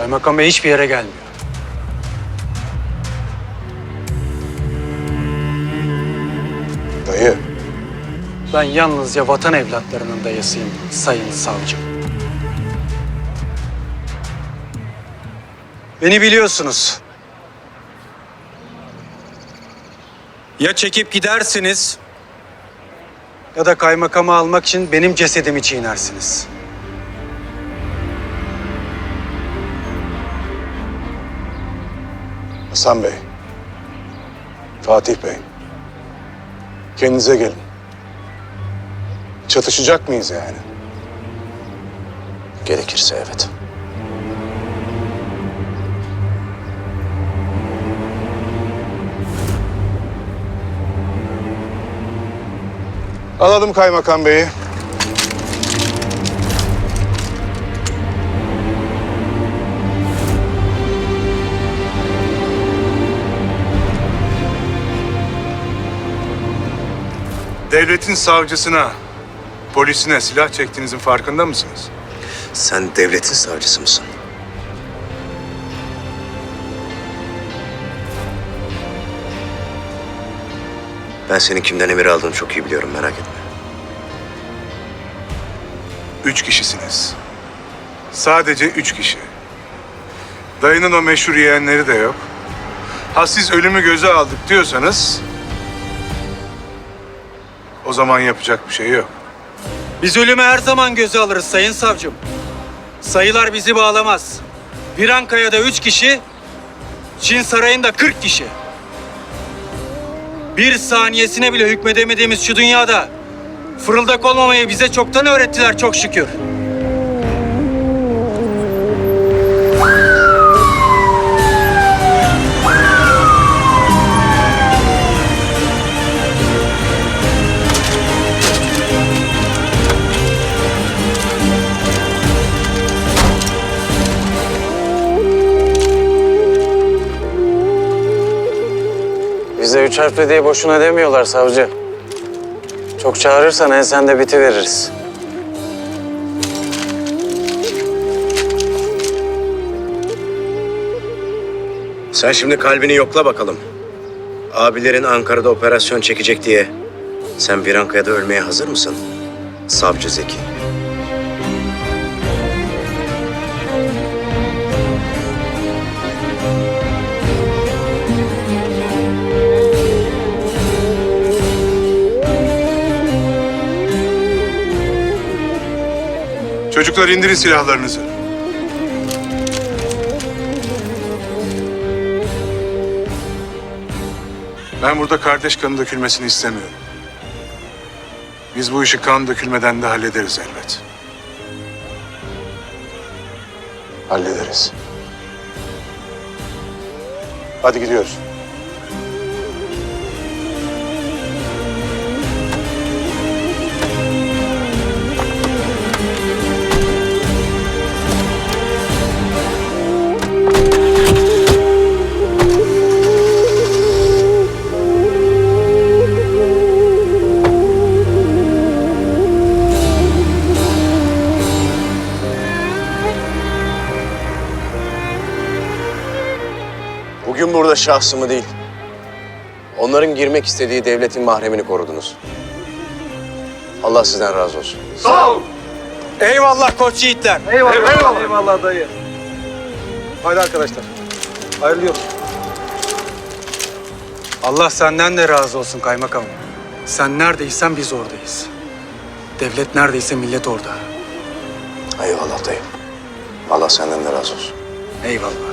Kaymakam Bey hiçbir yere gelmiyor. Dayı, Ben yalnızca vatan evlatlarının dayısıyım sayın savcım. Beni biliyorsunuz. Ya çekip gidersiniz ya da kaymakamı almak için benim cesedimi çiğnersiniz. Hasan Bey, Fatih Bey. Kendinize gelin. Çatışacak mıyız yani? Gerekirse evet. Alalım kaymakam beyi. Devletin savcısına, polisine silah çektiğinizin farkında mısınız? Sen devletin savcısı mısın? Ben senin kimden emir aldığını çok iyi biliyorum merak etme. Üç kişisiniz. Sadece üç kişi. Dayının o meşhur yeğenleri de yok. Ha siz ölümü göze aldık diyorsanız... O zaman yapacak bir şey yok. Biz ölümü her zaman göze alırız sayın savcım. Sayılar bizi bağlamaz. Virankaya'da üç kişi, Çin Sarayı'nda 40 kişi. Bir saniyesine bile hükmedemediğimiz şu dünyada fırıldak olmamayı bize çoktan öğrettiler çok şükür. Üç harfli diye boşuna demiyorlar savcı. Çok çağırırsan ensende biti veririz. Sen şimdi kalbini yokla bakalım. Abilerin Ankara'da operasyon çekecek diye sen Virankaya'da ölmeye hazır mısın? Savcı Zeki. Çocuklar indirin silahlarınızı. Ben burada kardeş kanı dökülmesini istemiyorum. Biz bu işi kan dökülmeden de hallederiz elbet. Hallederiz. Hadi gidiyoruz. Bugün burada şahsımı değil, onların girmek istediği devletin mahremini korudunuz. Allah sizden razı olsun. Eyvallah koç yiğitler. Eyvallah. Eyvallah, dayı. Haydi arkadaşlar. Hayırlı yol. Allah senden de razı olsun kaymakamım. Sen neredeysen biz oradayız. Devlet neredeyse millet orada. Eyvallah dayı. Allah senden de razı olsun. Eyvallah.